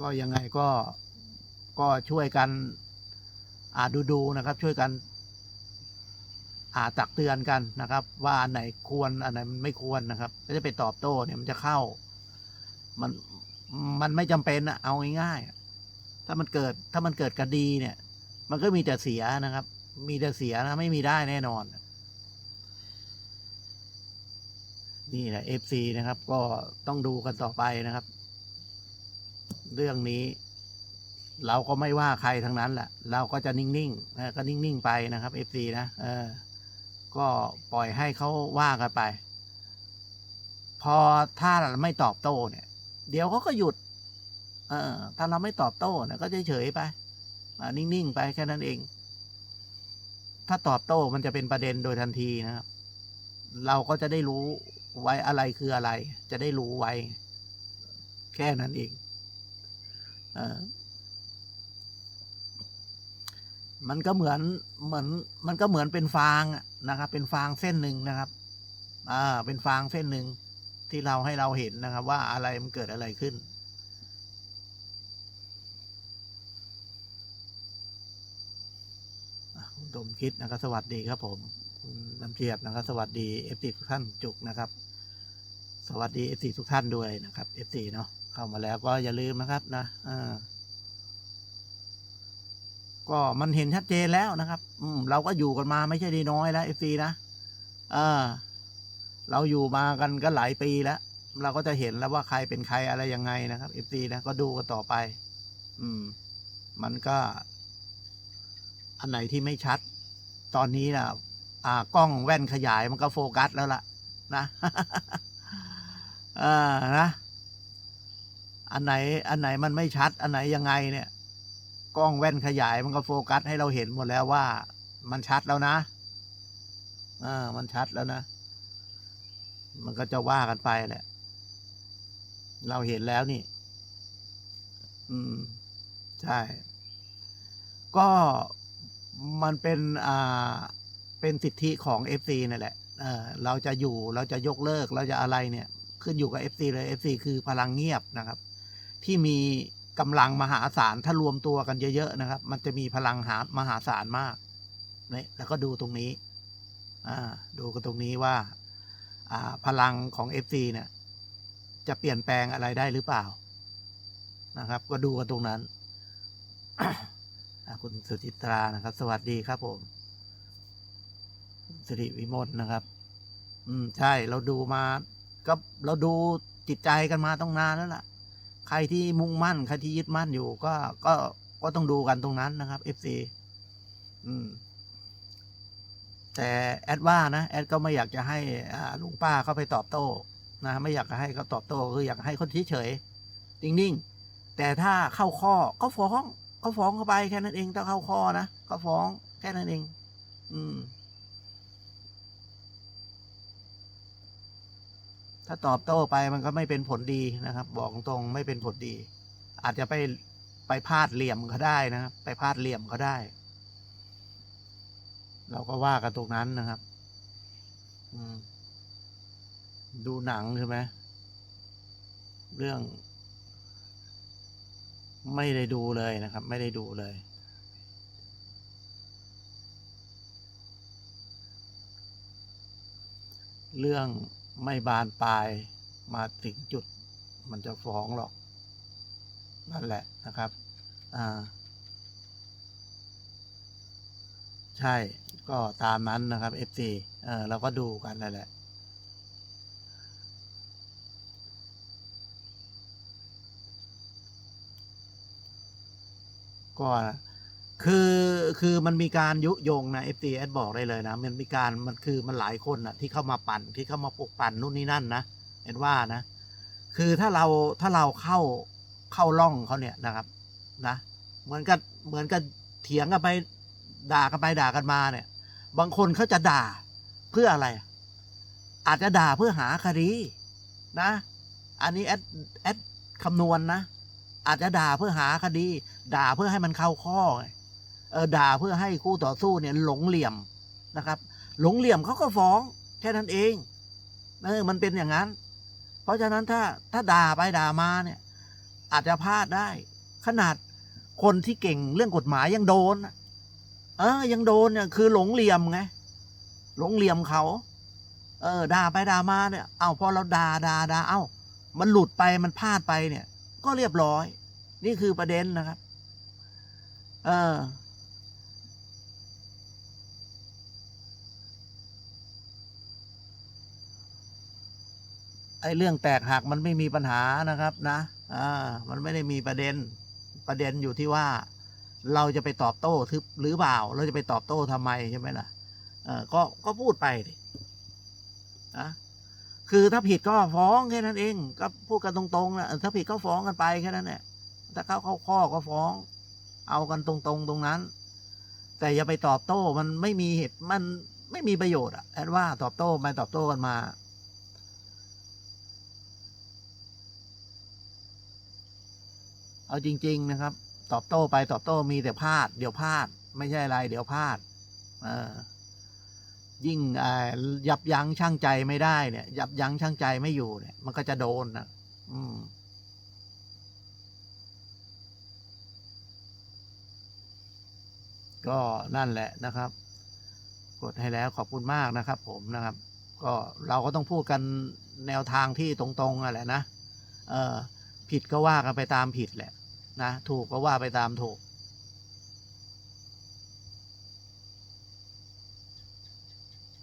ก็ยังไงก็ก็ช่วยกันอ่าดูดูๆนะครับ ช่วยกันอ่าตักเตือนกันนะครับ ว่าอันไหนควรอันไหนไม่ควรนะครับก็จะไปตอบโต้เนี่ยมันจะเข้า มันมันไม่จำเป็นอะเอาง่ายๆถ้ามันเกิดถ้ามันเกิดคดีเนี่ย มันก็มีแต่เสียนะครับ มีแต่เสียนะไม่มีได้แน่นอนนี่แหละ FC นะครับ ก็ต้องดูกันต่อไปนะครับ เรื่องนี้ เราก็ไม่ว่าใครทั้งนั้นแหละเราก็จะนิ่งๆนะก็นิ่งๆไปนะครับ FC นะเออก็ปล่อยให้เขาว่ากันไป พอถ้าเราไม่ตอบโต้เนี่ย เดี๋ยวเขาก็หยุด เออถ้าเราไม่ตอบโต้เนี่ยก็เฉยๆไปนิ่งๆไปแค่นั้นเอง ถ้าตอบโต้มันจะเป็นประเด็นโดยทันทีนะครับ เราก็จะได้รู้ไว้อะไรคืออะไร จะได้รู้ไว้ แค่นั้นเอง มันก็เหมือนเหมือน มันก็เหมือนเป็นฟางนะครับ เป็นฟางเส้นหนึ่งนะครับ อ่า เป็นฟางเส้นหนึ่งที่เราให้เราเห็นนะครับ ว่าอะไรมันเกิดอะไรขึ้นคุณดมคิดนะครับ สวัสดีครับผมคุณน้ำเจียบนะครับ สวัสดีเอฟซีทุกท่านจุกนะครับ สวัสดีเอฟซีทุกท่านด้วยนะครับเอฟซีเนาะ เข้ามาแล้วก็อย่าลืมนะครับนะอ่าก็มันเห็นชัดเจนแล้วนะครับ อืมเราก็อยู่กันมาไม่ใช่ด้น้อยแล้วเอฟซีนะเออเราอยู่มากันก็หลายปีแล้ว เราก็จะเห็นแล้วว่าใครเป็นใครอะไรยังไงนะครับเอฟซีนะก็ดูกันต่อไป อืม มันก็ อันไหนที่ไม่ชัด ตอนนี้นะอ่ากล้องแว่นขยายมันก็โฟกัสแล้วล่ะ นะอ่านะ อันไหนอันไหนมันไม่ชัด อันไหนยังไงเนี่ย กล้องแว่นขยายมันก็โฟกัสให้เราเห็นหมดแล้วว่า มันชัดแล้วนะอ่ามันชัดแล้วนะ มันก็จะว่ากันไปแหละ เราเห็นแล้วนี่ อืม ใช่ ก็มันเป็นอ่าเป็นสิทธิของ FC นั่นแหละเออเราจะอยู่เราจะยกเลิกเราจะอะไรเนี่ย ขึ้นอยู่กับ FC เลย FC คือพลังเงียบนะครับ ที่มีกำลังมหาศาลถ้ารวมตัวกันเยอะๆนะครับ มันจะมีพลังหามหาศาลมากเนี่ยแล้วก็ดูตรงนี้อ่าดูกันตรงนี้ว่าอ่าพลังของ FC เนี่ยจะเปลี่ยนแปลงอะไรได้หรือเปล่านะครับ ก็ดูกันตรงนั้นคุณสุจิตรานะครับ สวัสดีครับผมสิริวิมลนะครับ อืมใช่เราดูมา ก็เราดูจิตใจกันมาต้องนานแล้วล่ะ ใครที่มุ่งมั่น ใครที่ยึดมั่นอยู่ ก็ก็ก็ต้องดูกันตรงนั้นนะครับ FC อืม แต่แอดว่านะแอดก็ไม่อยากจะให้อ่าลุงป้าเข้าไปตอบโต้นะไม่อยากจะให้เขาตอบโต้คืออยากให้คนเฉยๆนิ่งๆแต่ถ้าเข้าข้อก็ฟ้องก็ฟ้องเข้าไปแค่นั้นเองถ้าเข้าข้อนะก็ฟ้องแค่นั้นเอง อืม ถ้าตอบโต้ไปมันก็ไม่เป็นผลดีนะครับ บอกตรงไม่เป็นผลดี อาจจะไปไปพลาดเหลี่ยมเขาได้นะครับ ไปพลาดเหลี่ยมเขาได้ เราก็ว่ากันตรงนั้นนะครับดูหนังใช่ไหมเรื่อง ไม่ได้ดูเลยนะครับ ไม่ได้ดูเลย เรื่อง ไม่บานปลายมาถึงจุด มันจะฟ้องหรอก นั่นแหละนะครับอ่าใช่ก็ตามนั้นนะครับ FC เออเราก็ดูกันนั่นแหละก็ คือคือมันมีการยุยงนะเอฟซีแอดบอกได้เลยนะ มันมีการมันคือมันหลายคนนะที่เข้ามาปั่นที่เข้ามาปลุกปั่นนู่นนี่นั่นนะเอ็ดว่านะ คือถ้าเราถ้าเราเข้าเข้าล่องเขาเนี่ยนะครับ นะ เหมือนกับเหมือนกับเถียงกันไปด่ากันไปด่ากันมาเนี่ย บางคนเขาจะด่าเพื่ออะไร อาจจะด่าเพื่อหาคดีนะ อันนี้แอดแอดคำนวณนะอาจจะด่าเพื่อหาคดี ด่าเพื่อให้มันเข้าข้อ ด่าเพื่อให้คู่ต่อสู้เนี่ยหลงเหลี่ยมนะครับ หลงเหลี่ยมเขาก็ฟ้องแค่นั้นเองเออมันเป็นอย่างนั้น เพราะฉะนั้นถ้าถ้าด่าไปด่ามาเนี่ย อาจจะพลาดได้ ขนาดคนที่เก่งเรื่องกฎหมายยังโดนนะเออยังโดนเนี่ยคือหลงเหลี่ยมไงหลงเหลี่ยมเขา เออด่าไปด่ามาเนี่ย เอ้าพอเราด่าด่าด่าเอ้า มันหลุดไปมันพลาดไปเนี่ย ก็เรียบร้อย นี่คือประเด็นนะครับ เออ ไอ้เรื่องแตกหักมันไม่มีปัญหานะครับนะอ่ามันไม่ได้มีประเด็นประเด็นอยู่ที่ว่า เราจะไปตอบโต้ทึบหรือเปล่า เราจะไปตอบโต้ทำไมใช่ไหมล่ะเออก็ก็พูดไปดินะคือถ้าผิดก็ฟ้องแค่นั้นเอง ก็พูดกันตรงๆนะถ้าผิดก็ฟ้องกันไปแค่นั้นแหละถ้าเข้าเข้าข้อก็ฟ้อง เอากันตรงๆตรงนั้น แต่อย่าไปตอบโต้มันไม่มีเหตุมันไม่มีประโยชน์อะแอดว่าตอบโต้ไปตอบโต้กันมา เอาจริง ๆนะครับ ตอบโต้ไปตอบโต้มีแต่พลาด เดี๋ยวพลาด ไม่ใช่อะไร เดี๋ยวพลาดเออยิ่งยับยั้งชั่งใจไม่ได้เนี่ย ยับยั้งชั่งใจไม่อยู่เนี่ย มันก็จะโดนนะอืมก็นั่นแหละนะครับ กดให้แล้วขอบคุณมากนะครับ ผมนะครับ ก็เราก็ต้องพูดกันแนวทางที่ตรงๆอะแหละนะเออผิดก็ว่ากันไปตามผิดแหละ นะถูกก็ว่าไปตามถูก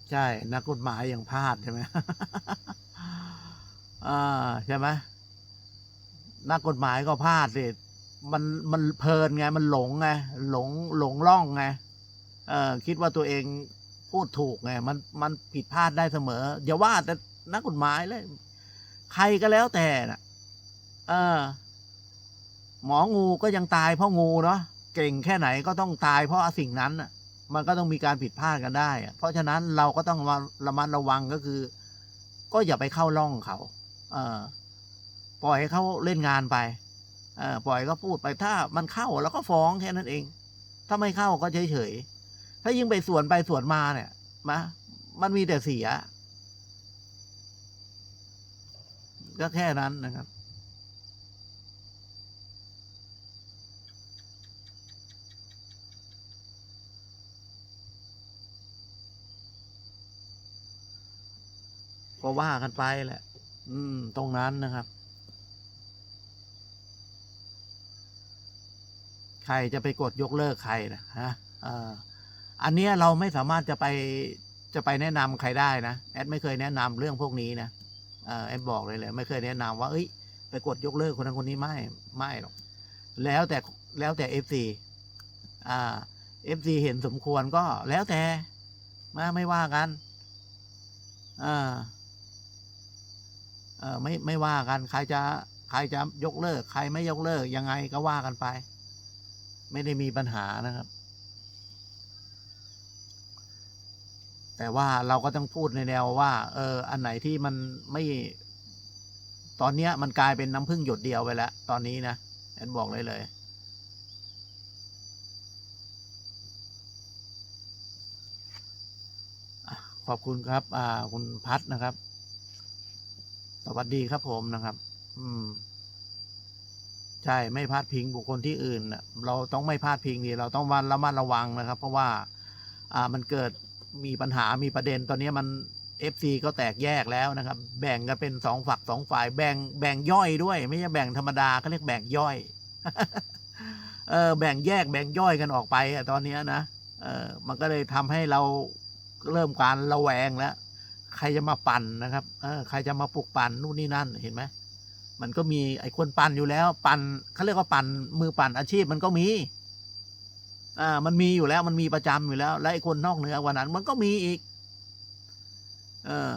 ใช่นักกฎหมายอย่างพลาดใช่ไหมอ่าใช่ไหมนักกฎหมายก็พลาดสิมันมันเพลินไง มันหลงไงหลงหลงล่องไงเออคิดว่าตัวเองพูดถูกไงมันมันผิดพลาดได้เสมอ อย่าว่าแต่นักกฎหมายเลย ใครก็แล้วแต่น่ะเออ หมองูก็ยังตายเพราะงูเนาะเก่งแค่ไหนก็ต้องตายเพราะสิ่งนั้นน่ะมันก็ต้องมีการผิดพลาดกันได้อะเพราะฉะนั้นเราก็ต้องมาระมัดระวังก็คือ ก็อย่าไปเข้าร่องเขา เออปล่อยให้เขาเล่นงานไปเออปล่อยก็พูดไปถ้ามันเข้าเราก็ฟ้องแค่นั้นเอง ถ้าไม่เข้าก็เฉยเฉยถ้ายิ่งไปสวนไปสวนมาเนี่ยมามันมีแต่เสีย ก็แค่นั้นนะครับ ก็ว่ากันไปแหละ อืม ตรงนั้นนะครับ ใครจะไปกดยกเลิกใครนะฮะอันเนี้ยเราไม่สามารถจะไปจะไปแนะนำใครได้นะแอดไม่เคยแนะนำเรื่องพวกนี้นะอแอดบอกเลยเลยไม่เคยแนะนำว่าเอ้ยไปกดยกเลิกคนนั้นคนนี้ไม่ไม่หรอกแล้วแต่แล้วแต่เอฟซีอ่าเอฟซีเห็นสมควรก็แล้วแต่มาไม่ว่ากันอ่า ไม่ไม่ว่ากันใครจะใครจะยกเลิก ใครไม่ยกเลิกยังไงก็ว่ากันไป ไม่ได้มีปัญหานะครับ แต่ว่าเราก็ต้องพูดในแนวว่า เออ อันไหนที่มันไม่ ตอนเนี้ย มันกลายเป็นน้ำพึ่งหยดเดียวไปแล้ว ตอนนี้นะแอนบอกเลยเลยขอบคุณครับอ่าคุณพัดนะครับ สวัสดีครับผมนะครับ อืม ใช่ไม่พลาดพิงบุคคลที่อื่นเราต้องไม่พลาดพิงดีเราต้องวันระมัดระวังนะครับ เพราะว่า อ่ามันเกิดมีปัญหามีประเด็นตอนนี้มันเอฟซีก็แตกแยกแล้วนะครับ แบ่งกันเป็นสองฝักสองฝ่ายแบ่งแบ่งย่อยด้วย ไม่ใช่แบ่งธรรมดาเขาเรียกแบ่งย่อย เออ แบ่งแยกแบ่งย่อยกันออกไปอะตอนนี้นะเออมันก็เลยทำให้เราเริ่มการระแวงแล้ว ใครจะมาปั่นนะครับเออใครจะมาปลุกปั่นนู่นนี่นั่นเห็นไหมมันก็มีไอ้คนปั่นอยู่แล้ว ปั่นเขาเรียกว่าปั่นมือปั่นอาชีพมันก็มีอ่ามันมีอยู่แล้วมันมีประจำอยู่แล้ว และไอ้คนนอกเหนือกว่านั้น มันก็มีอีก เออ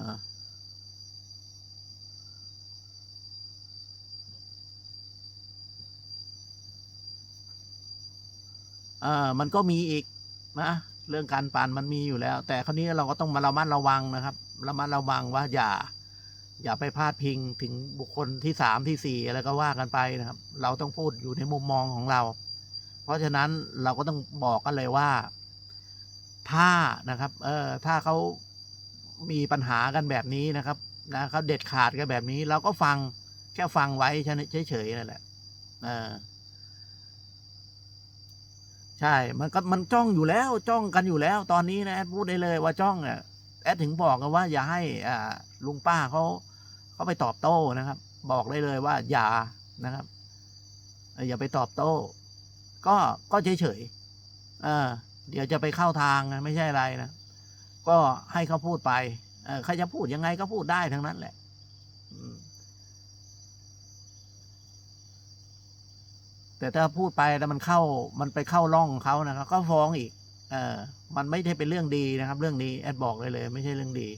เออมันก็มีอีกนะ เรื่องการปั่นมันมีอยู่แล้ว แต่คราวนี้เราก็ต้องมาระมัดระวังนะครับ ระมัดระวังว่าอย่า อย่าไปพาดพิงถึงบุคคลที่สามที่สี่อะไรก็ว่ากันไปนะครับ เราต้องพูดอยู่ในมุมมองของเรา เพราะฉะนั้นเราก็ต้องบอกกันเลยว่า ถ้านะครับ เออถ้าเขามีปัญหากันแบบนี้นะครับนะเขาเด็ดขาดกันแบบนี้ เราก็ฟังแค่ฟังไว้เฉยๆนั่นแหละเออใช่ มันก็มันจ้องอยู่แล้ว จ้องกันอยู่แล้ว ตอนนี้นะพูดได้เลยว่าจ้องเนี่ย แอดถึงบอกกันว่าอย่าให้อ่าลุงป้าเขาเขาไปตอบโต้นะครับ บอกได้เลยว่าอย่านะครับอย่าไปตอบโต้ ก็ก็เฉยเฉยๆเออเดี๋ยวจะไปเข้าทางนะไม่ใช่อะไรนะก็ให้เขาพูดไปเออใครจะพูดยังไงก็พูดได้ทั้งนั้นแหละแต่ถ้าพูดไปแล้วมันเข้ามันไปเข้าร่องเขานะครับก็ฟ้องอีก เออมันไม่ได้เป็นเรื่องดีนะครับ เรื่องนี้แอดบอกเลยเลย ไม่ใช่เรื่องดี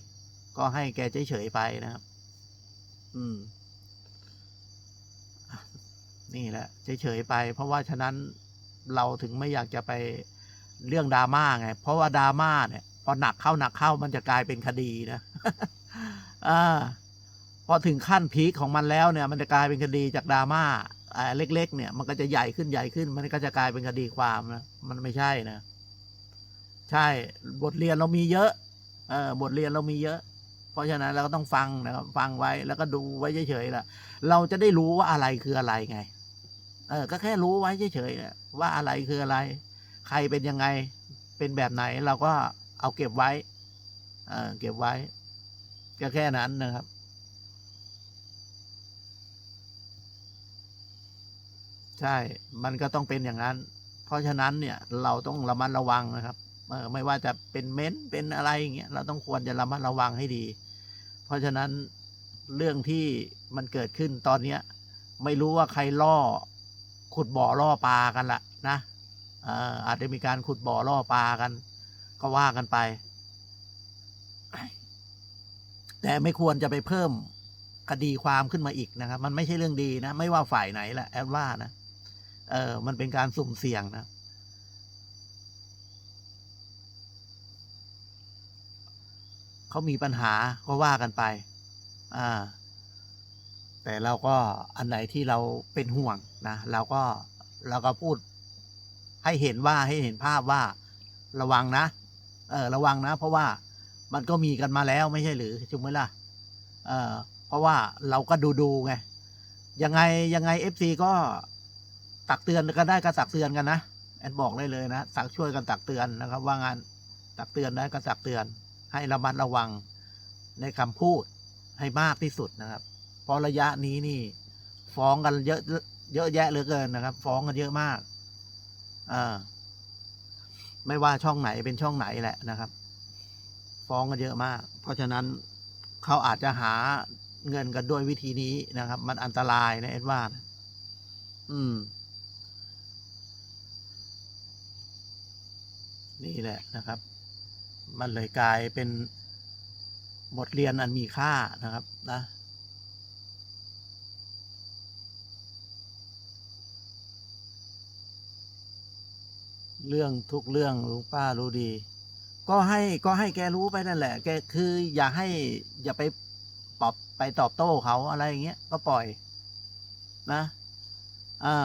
ก็ให้แกเฉยๆไปนะครับ อืม นี่แหละเฉยๆไป เพราะว่าฉะนั้นเราถึงไม่อยากจะไปเรื่องดราม่าไง เพราะว่าดราม่าเนี่ยพอหนักเข้าหนักเข้ามันจะกลายเป็นคดีนะอ่าพอถึงขั้นพีคของมันแล้วเนี่ย มันจะกลายเป็นคดีจากดราม่าอ่าเล็ก ๆ เนี่ย มันก็จะใหญ่ขึ้นใหญ่ขึ้น มันก็จะกลายเป็นคดีความนะมันไม่ใช่นะ ใช่บทเรียนเรามีเยอะเออบทเรียนเรามีเยอะ เพราะฉะนั้นเราก็ต้องฟังนะครับฟังไว้แล้วก็ดูไว้เฉยๆล่ะ เราจะได้รู้ว่าอะไรคืออะไรไง เออ ก็แค่รู้ไว้เฉยๆเนี่ยว่าอะไรคืออะไร ใครเป็นยังไงเป็นแบบไหนเราก็เอาเก็บไว้ เออเก็บไว้ก็แค่นั้นนะครับใช่ มันก็ต้องเป็นอย่างนั้น เพราะฉะนั้นเนี่ยเราต้องระมัดระวังนะครับ ไม่ว่าจะเป็นเม้นเป็นอะไรอย่างเงี้ยเราต้องควรจะระมัดระวังให้ดี เพราะฉะนั้นเรื่องที่มันเกิดขึ้นตอนเนี้ย ไม่รู้ว่าใครล่อขุดบ่อล่อปลากันละนะเอออาจจะมีการขุดบ่อล่อปลากัน ก็ว่ากันไป แต่ไม่ควรจะไปเพิ่มคดีความขึ้นมาอีกนะครับ มันไม่ใช่เรื่องดีนะ ไม่ว่าฝ่ายไหนแหละแอดว่านะเออมันเป็นการสุ่มเสี่ยงนะ เขามีปัญหาก็ว่ากันไปอ่าแต่เราก็อันไหนที่เราเป็นห่วงนะเราก็เราก็พูดให้เห็นว่าให้เห็นภาพว่าระวังนะ เออระวังนะ เพราะว่ามันก็มีกันมาแล้วไม่ใช่หรือถูกไหมล่ะเออเพราะว่าเราก็ดูดูๆไงยังไงยังไงเอฟซีก็ตักเตือนกันได้ก็ตักเตือนกันนะแอนบอกได้เลยนะสักช่วยกันตักเตือนนะครับ ว่างานตักเตือนได้ก็ตักเตือน ให้ระมัดระวังในคำพูดให้มากที่สุดนะครับ เพราะระยะนี้นี่ ฟ้องกันเยอะเยอะแยะเหลือเกินนะครับ ฟ้องกันเยอะมากอ่าไม่ว่าช่องไหนเป็นช่องไหนแหละนะครับ ฟ้องกันเยอะมาก เพราะฉะนั้นเขาอาจจะหาเงินกันด้วยวิธีนี้นะครับ มันอันตรายนะเอ็ดว่านอืม นี่แหละนะครับ มันเลยกลายเป็นบทเรียนอันมีค่านะครับนะเรื่องทุกเรื่องลุงป้ารู้ดี ก็ให้ก็ให้แกรู้ไปนั่นแหละ แกคืออย่าให้อย่าไปปอบไปตอบโต้เขาอะไรอย่างเงี้ยก็ปล่อย นะอ่า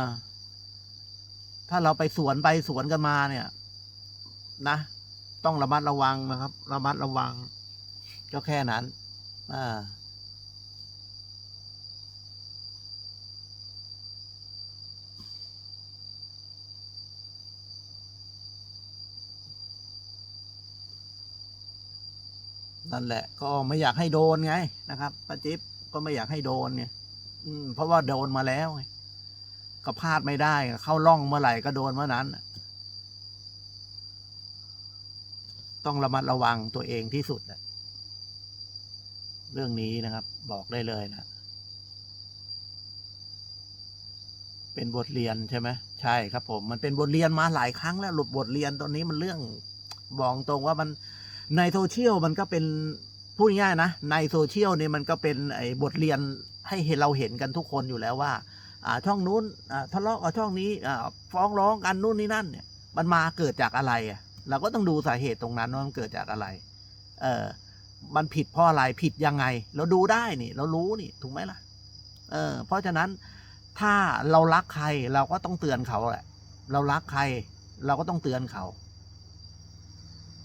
ถ้าเราไปสวนไปสวนกันมาเนี่ย นะ ต้องระมัดระวังนะครับ ระมัดระวัง ก็แค่นั้น อ่านั่นแหละก็ไม่อยากให้โดนไงนะครับป้าจิ๊บก็ไม่อยากให้โดนเนี่ย อืม เพราะว่าโดนมาแล้วไงก็พลาดไม่ได้เข้าร่องเมื่อไหร่ก็โดนเมื่อนั้น ต้องระมัดระวังตัวเองที่สุดอะเรื่องนี้นะครับ บอกได้เลยนะ เป็นบทเรียนใช่ไหมใช่ครับ ผม มันเป็นบทเรียนมาหลายครั้งแล้วหลุดบทเรียนตอนนี้มันเรื่องบอกตรงว่ามันในโซเชียลมันก็เป็นพูดง่ายนะในโซเชียลเนี่ยมันก็เป็นไอ้บทเรียนให้เห็นเราเห็นกันทุกคนอยู่แล้วว่า อ่าช่องนู้นอ่าทะเลาะกับช่องนี้อ่าฟ้องร้องกันนู่นนี่นั่นเนี่ย มันมาเกิดจากอะไรอะ เราก็ต้องดูสาเหตุตรงนั้นว่ามันเกิดจากอะไร เออมันผิดเพราะอะไรผิดยังไง เราดูได้นี่ เรารู้นี่ถูกไหมล่ะ เออ เพราะฉะนั้นถ้าเรารักใครเราก็ต้องเตือนเขาแหละ เรารักใคร เราก็ต้องเตือนเขา